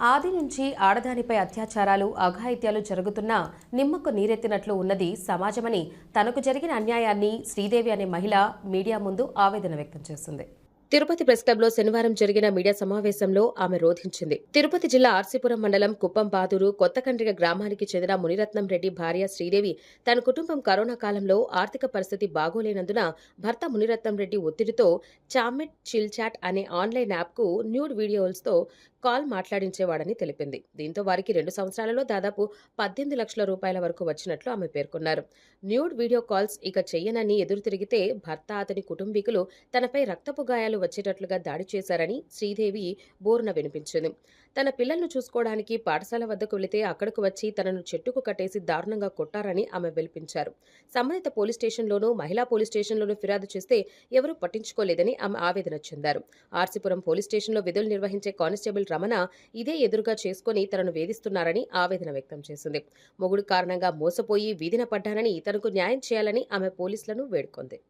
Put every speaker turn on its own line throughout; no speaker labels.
ఆది నుంచి ఆడదానిపై అత్యాచారాలు అఘాయిత్యాలు జరుగుతున్నా నిమ్మకు నీరెత్తినట్లు ఉన్నది సమాజమని తనకు జరిగిన అన్యాయాన్ని శ్రీదేవి అనే మహిళ మీడియా ముందు ఆవేదన వ్యక్తం చేసింది. తిరుపతి ప్రెస్ క్లబ్లో శనివారం జరిగిన మీడియా సమావేశంలో ఆమె రోధించింది. తిరుపతి జిల్లా ఆర్సీపురం మండలం కుప్పం బాదూరు కొత్తకండ్రిగ గ్రామానికి చెందిన మునిరత్నం రెడ్డి భార్య శ్రీదేవి తన కుటుంబం కరోనా కాలంలో ఆర్థిక పరిస్థితి బాగోలేనందున భర్త మునిరత్నం రెడ్డి ఒత్తిడితో చామెట్ చిల్చాట్ అనే ఆన్లైన్ యాప్కు న్యూడ్ వీడియోల్స్తో కాల్ మాట్లాడించేవాడని తెలిపింది. దీంతో వారికి రెండు సంవత్సరాలలో దాదాపు పద్దెనిమిది లక్షల రూపాయల వరకు వచ్చినట్లు ఆమె పేర్కొన్నారు. న్యూడ్ వీడియో కాల్స్ ఇక చెయ్యనని ఎదురు తిరిగితే భర్త అతని కుటుంబీకులు తనపై రక్తపు గాయాలు వచ్చేటట్లుగా దాడి చేశారని శ్రీదేవి బోర్న వినిపించింది. తన పిల్లలను చూసుకోవడానికి పాఠశాల వద్దకు వెళితే అక్కడకు వచ్చి తనను చెట్టుకు కట్టేసి దారుణంగా కొట్టారని ఆమె వెలిపించారు. సంబంధిత పోలీస్ స్టేషన్లోనూ మహిళా పోలీస్ స్టేషన్లోనూ ఫిర్యాదు చేస్తే ఎవరూ పట్టించుకోలేదని ఆమె ఆవేదన చెందారు. ఆర్సీపురం పోలీస్ స్టేషన్లో విధులు నిర్వహించే కానిస్టేబుల్ రమణ ఇదే ఎదురుగా చేసుకుని తనను వేధిస్తున్నారని ఆవేదన వ్యక్తం చేసింది. మొగుడు కారణంగా మోసపోయి వీధిన పడ్డానని తనకు న్యాయం చేయాలని ఆమె పోలీసులను వేడుకుంది.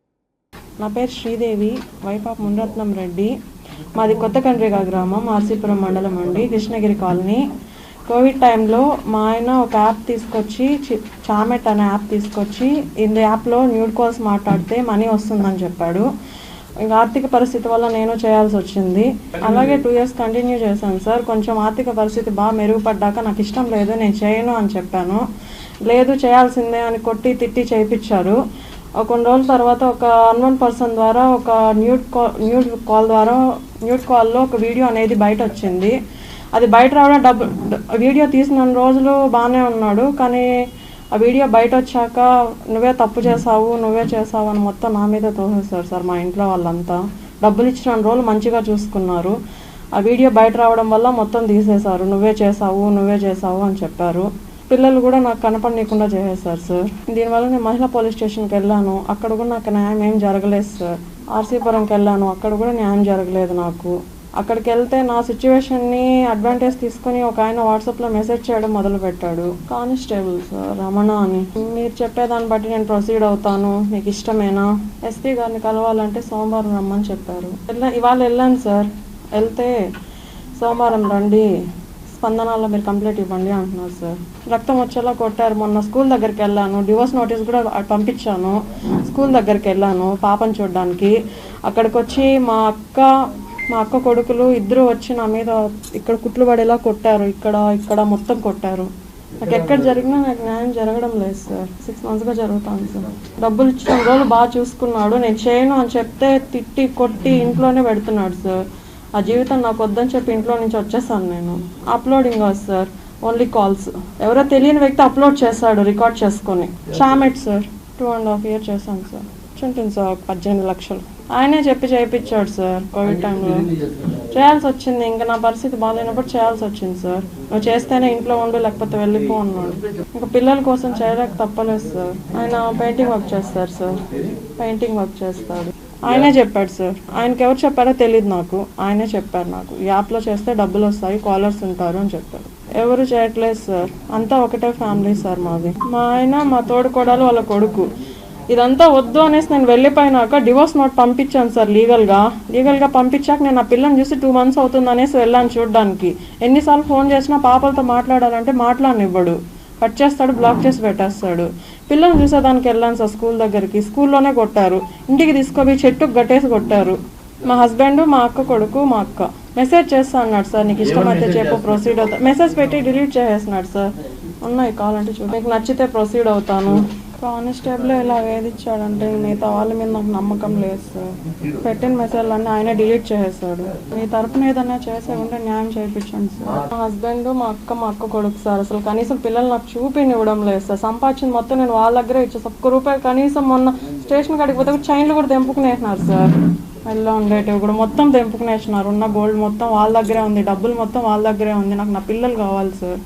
నా పేరు శ్రీదేవి వైపాప్ మునరత్నం రెడ్డి. మాది కొత్త కండ్రిగా గ్రామం ఆర్సీపురం మండలం అండి కృష్ణగిరి కాలనీ. కోవిడ్ టైంలో మా ఆయన ఒక యాప్ తీసుకొచ్చి చి- చామెట్ అనే యాప్ తీసుకొచ్చి ఇందు యాప్లో న్యూడ్ కాల్స్ మాట్లాడితే మనీ వస్తుందని చెప్పాడు. ఇంకా ఆర్థిక పరిస్థితి వల్ల నేను చేయాల్సి వచ్చింది. అలాగే టూ ఇయర్స్ కంటిన్యూ చేశాను సార్ కొంచెం ఆర్థిక పరిస్థితి బాగా మెరుగుపడ్డాక నాకు ఇష్టం లేదు నేను చేయను అని చెప్పాను. లేదు చేయాల్సిందే అని కొట్టి తిట్టి చేయించారు ఒక కొన్ని రోజుల తర్వాత ఒక అన్వన్ పర్సన్ ద్వారా ఒక న్యూడ్ కాల్ న్యూడ్ కాల్ ద్వారా న్యూడ్ కాల్లో ఒక వీడియో అనేది బయట వచ్చింది. అది బయట రావడం డబ్బు వీడియో తీసిన రోజులు బాగానే ఉన్నాడు. కానీ ఆ వీడియో బయట వచ్చాక నువ్వే తప్పు చేసావు నువ్వే చేసావు అని మొత్తం నా మీద తోసేస్తారు సార్ మా ఇంట్లో వాళ్ళంతా. డబ్బులు ఇచ్చిన రోజులు మంచిగా చూసుకున్నారు. ఆ వీడియో బయట రావడం వల్ల మొత్తం తీసేశారు. నువ్వే చేసావు నువ్వే చేసావు అని చెప్పారు. పిల్లలు కూడా నాకు కనపడనీయకుండా చేసేసారు సార్. దీనివల్ల నేను మహిళా పోలీస్ స్టేషన్కి వెళ్ళాను. అక్కడ కూడా నాకు న్యాయం ఏం జరగలేదు సార్. ఆర్సీపురంకి వెళ్ళాను. అక్కడ కూడా న్యాయం జరగలేదు నాకు. అక్కడికి వెళ్తే నా సిచ్యువేషన్ని అడ్వాంటేజ్ తీసుకుని ఒక ఆయన వాట్సాప్లో మెసేజ్ చేయడం మొదలు పెట్టాడు కానిస్టేబుల్ సార్ రమణ అని. మీరు చెప్పేదాన్ని బట్టి నేను ప్రొసీడ్ అవుతాను. మీకు ఇష్టమేనా? ఎస్పీ గారిని కలవాలంటే సోమవారం రమ్మని చెప్పారు. వెళ్ళా ఇవాళ వెళ్ళాను సార్. వెళ్తే సోమవారం రండి. స్పందనాల్లో మీరు కంప్లీట్ ఇవ్వండి అంటున్నారు సార్. రక్తం వచ్చేలా కొట్టారు. మొన్న స్కూల్ దగ్గరికి వెళ్ళాను. డివోర్స్ నోటీస్ కూడా పంపించాను. స్కూల్ దగ్గరికి వెళ్ళాను పాపని చూడడానికి. అక్కడికి వచ్చి మా అక్క మా అక్క కొడుకులు ఇద్దరు వచ్చి నా మీద ఇక్కడ కుట్లు పడేలా కొట్టారు. ఇక్కడ ఇక్కడ మొత్తం కొట్టారు. నాకు ఎక్కడ జరిగినా నాకు న్యాయం జరగడం లేదు సార్. సిక్స్ మంత్స్గా జరుగుతాను సార్. డబ్బులు ఇచ్చిన రోజులు బాగా చూసుకున్నాడు. నేను చేయను అని చెప్తే తిట్టి కొట్టి ఇంట్లోనే పెడుతున్నాడు సార్. ఆ జీవితం నాకు వద్దని చెప్పి ఇంట్లో నుంచి వచ్చేసాను నేను. అప్లోడింగ్ కాదు సార్? ఓన్లీ కాల్స్ ఎవరో తెలియని వ్యక్తి అప్లోడ్ చేశాడు రికార్డ్ చేసుకొని. చామెట్ sir two and half year చేశాను సార్ ఉంటుంది సార్ ఒక పద్దెనిమిది లక్షలు. ఆయనే చెప్పి చేయించాడు సార్ కోవిడ్ టైంలో చేయాల్సి వచ్చింది ఇంకా నా పరిస్థితి బాగాలేనప్పుడు చేయాల్సి వచ్చింది సార్. నువ్వు చేస్తేనే ఇంట్లో ఉండు లేకపోతే వెళ్ళిపో అన్నాడు. ఇంకా పిల్లల కోసం చేయలేక తప్పలేదు సార్. ఆయన పెయింటింగ్ వర్క్ చేస్తారు సార్. పెయింటింగ్ వర్క్ చేస్తాడు. ఆయనే చెప్పాడు సార్. ఆయనకి ఎవరు చెప్పారో తెలియదు నాకు. ఆయనే చెప్పారు నాకు. యాప్లో చేస్తే డబ్బులు వస్తాయి కాలర్స్ ఉంటారు అని చెప్పారు ఎవరు చేయట్లేదు సార్. అంతా ఒకటే ఫ్యామిలీ సార్ మాది. మా ఆయన మా తోడు కోడలు వాళ్ళ కొడుకు. ఇదంతా వద్దు అనేసి నేను వెళ్ళిపోయినాక డివోర్స్ నోట్ పంపించాను సార్ లీగల్గా లీగల్గా పంపించాక నేను ఆ పిల్లని చూసి టూ మంత్స్ అవుతుంది అనేసి వెళ్ళాను చూడడానికి. ఎన్నిసార్లు ఫోన్ చేసినా పాపలతో మాట్లాడాలంటే మాట్లాడనివ్వడు. కట్ చేస్తాడు బ్లాక్ చేసి పెట్టేస్తాడు. పిల్లల్ని చూసేదానికి వెళ్ళాను సార్ స్కూల్ దగ్గరికి. స్కూల్లోనే కొట్టారు. ఇంటికి తీసుకుపోయి చెట్టుకు గట్టేసి కొట్టారు. మా హస్బెండ్ మా అక్క కొడుకు మా అక్క. మెసేజ్ చేస్తా అన్నాడు సార్ నీకు ఇష్టమైతే చెప్పు ప్రొసీడ్ అవుతా. మెసేజ్ పెట్టి డిలీట్ చేసేస్తున్నాడు సార్. ఉన్నాయి కావాలంటే చూడు. మీకు నచ్చితే ప్రొసీడ్ అవుతాను. కానిస్టేబుల్ ఇలా వేధించాడంటే మిగతా వాళ్ళ మీద నాకు నమ్మకం లేదు సార్. పెట్టిన మెసేజ్ అన్నీ ఆయన డిలీట్ చేసేసాడు. మీ తరపున ఏదైనా చేసే ఉంటే న్యాయం చేయించండి సార్. మా హస్బెండ్ మా అక్క మా అక్క కొడుకు సార్. అసలు కనీసం పిల్లలు నాకు చూపినివ్వడం లేదు సార్. సంపాదించింది మొత్తం నేను వాళ్ళ దగ్గరే ఇచ్చేసి ఒక్క రూపాయి కనీసం మొన్న స్టేషన్ కాడికి పోతే చైన్లు కూడా తెంపుకునేసినారు సార్. ఎల్లో ఉండేటివి కూడా మొత్తం తెంపుకునేసినారు. ఉన్న గోల్డ్ మొత్తం వాళ్ళ దగ్గరే ఉంది డబ్బులు మొత్తం వాళ్ళ దగ్గరే ఉంది. నాకు నా పిల్లలు కావాలి సార్.